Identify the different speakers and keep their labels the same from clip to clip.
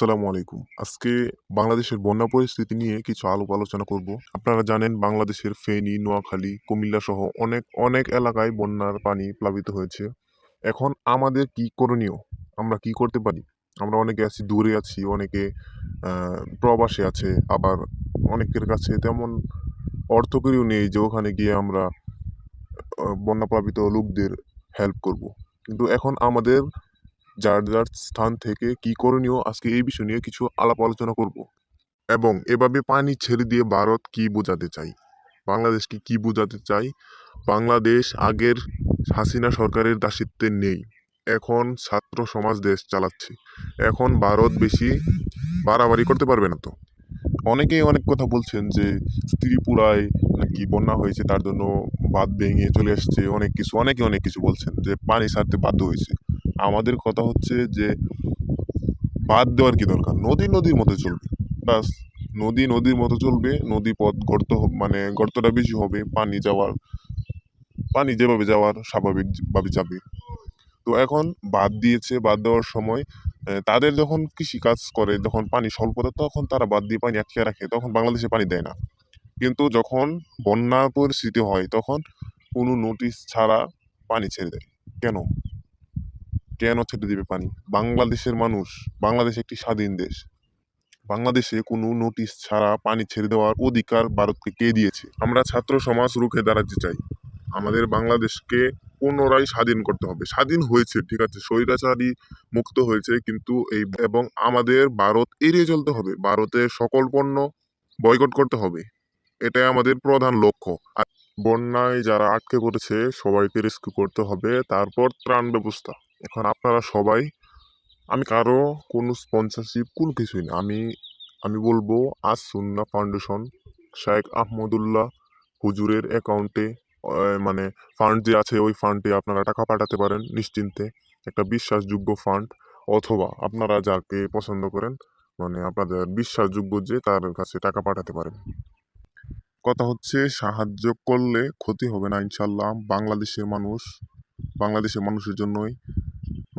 Speaker 1: আসসালামু আলাইকুম। আজকে বাংলাদেশের বন্যা পরিস্থিতি নিয়ে কিছু আলোপ আলোচনা করব। আপনারা জানেন বাংলাদেশের ফেনী, নোয়াখালী কুমিল্লা সহ অনেক অনেক এলাকায় বন্যার পানি প্লাবিত হয়েছে। এখন আমাদের কি করণীয়? আমরা কি করতে পারি? আমরা অনেকে আছি, দূরে আছি, অনেকে প্রবাসে আছে, আবার অনেকের কাছে তেমন অর্থকরীও নেই যে ওখানে গিয়ে আমরা বন্যা প্লাবিত লোকদের হেল্প করব। কিন্তু এখন আমাদের যার যার স্থান থেকে কি করণীয়, আজকে এই বিষয় নিয়ে কিছু আলাপ আলোচনা করব। এবং এভাবে পানি ছেড়ে দিয়ে ভারত কি বোঝাতে চাই বাংলাদেশকে কি বোঝাতে চাই বাংলাদেশ আগের হাসিনা সরকারের দাসিত্বে নেই। এখন ছাত্র সমাজ দেশ চালাচ্ছে। এখন ভারত বেশি বাড়াবাড়ি করতে পারবে না তো? অনেকেই অনেক কথা বলছেন যে ত্রিপুরায় নাকি বন্যা হয়েছে, তার জন্য বাঁধ ভেঙে চলে আসছে অনেক কিছু, অনেকে অনেক কিছু বলছেন যে পানি ছাড়তে বাধ্য হয়েছে। আমাদের কথা হচ্ছে যে বাদ দেওয়ার কি দরকার? নদী নদীর মতো চলবে। বাস নদী নদীর মতো চলবে, নদী পথ গর্ত মানে গর্তটা বেশি হবে, পানি যাওয়ার, পানি যেভাবে যাওয়ার স্বাভাবিকভাবে যাবে। তো এখন বাদ দিয়েছে, বাদ দেওয়ার সময় তাদের যখন কৃষি কাজ করে, যখন পানি স্বল্পতা তখন তারা বাদ দিয়ে পানি আটকে রাখে। তখন বাংলাদেশে পানি দেয় না। কিন্তু যখন বন্যা পরিস্থিতি হয়, তখন কোনো নোটিশ ছাড়া পানি ছেড়ে দেয়। কেন? কেন ছেড়ে দিবে পানি বাংলাদেশের মানুষ, বাংলাদেশ একটি স্বাধীন দেশ। বাংলাদেশে কোনো নোটিশ ছাড়া পানি ছেড়ে দেওয়ার অধিকার ভারতকে কে দিয়েছে? আমরা ছাত্র সমাজ রুখে দাঁড়াতে চাই। আমাদের বাংলাদেশকে পুনরায় স্বাধীন করতে হবে। স্বাধীন হয়েছে, ঠিক আছে, স্বৈরাচারী মুক্ত হয়েছে, কিন্তু এই এবং আমাদের ভারত এড়িয়ে চলতে হবে। ভারতের সকল পণ্য বয়কট করতে হবে। এটাই আমাদের প্রধান লক্ষ্য। আর বন্যায় যারা আটকে পড়েছে, সবাইকে রেস্কিউ করতে হবে। তারপর ত্রাণ ব্যবস্থা। এখন আপনারা সবাই, আমি কারও কোনো স্পন্সরশিপ কোনো কিছুই না। আমি আমি বলব, আজ সুন্না ফাউন্ডেশন শেখ আহমদুল্লাহ হুজুরের অ্যাকাউন্টে মানে ফান্ড যে আছে, ওই ফান্ডে আপনারা টাকা পাঠাতে পারেন নিশ্চিন্তে। একটা বিশ্বাসযোগ্য ফান্ড অথবা আপনারা যাকে পছন্দ করেন মানে আপনাদের বিশ্বাসযোগ্য যে তার কাছে টাকা পাঠাতে পারেন। কথা হচ্ছে, সাহায্য করলে ক্ষতি হবে না ইনশাল্লাহ বাংলাদেশের মানুষ, বাংলাদেশের মানুষের জন্যই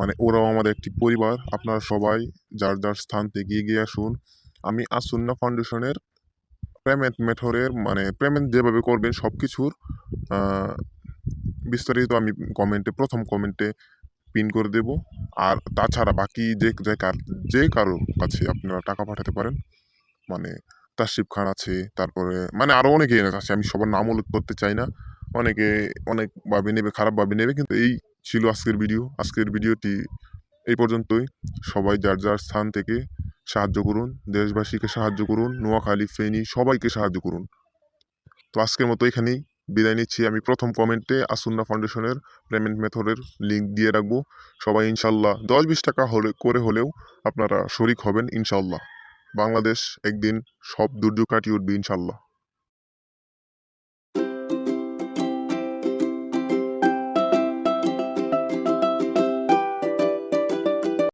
Speaker 1: মানে ওরাও আমাদের একটি পরিবার। আপনারা সবাই যার যার স্থান থেকে এগিয়ে আসুন। আমি আসুন্না ফাউন্ডেশনের পেমেন্ট মেথডের মানে পেমেন্ট যেভাবে করবেন সব কিছুর বিস্তারিত আমি কমেন্টে প্রথম কমেন্টে পিন করে দেব। আর তাছাড়া বাকি যে যে কার- যে কারও কাছে আপনারা টাকা পাঠাতে পারেন মানে তাসিফ খান আছে, তারপরে মানে আরও অনেকে আছে, আমি সবার নাম উল্লেখ করতে চাই না। অনেকে অনেকভাবে নেবে খারাপভাবে নেবে, কিন্তু এই ছিল আজকের ভিডিও। আজকের ভিডিওটি এই পর্যন্তই। সবাই যার যার স্থান থেকে সাহায্য করুন, দেশবাসীকে সাহায্য করুন, নোয়াখালী, ফেনী, সবাইকে সাহায্য করুন। তো আজকের মতো এখানেই বিদায় নিচ্ছি। আমি প্রথম কমেন্টে আসুন্না ফাউন্ডেশনের পেমেন্ট মেথডের লিঙ্ক দিয়ে রাখব। সবাই ইনশাল্লাহ দশ বিশ টাকা হলে, করে হলেও আপনারা শরিক হবেন ইনশাল্লাহ। বাংলাদেশ একদিন সব দুর্যোগ কাটিয়ে উঠবে ইনশাল্লাহ।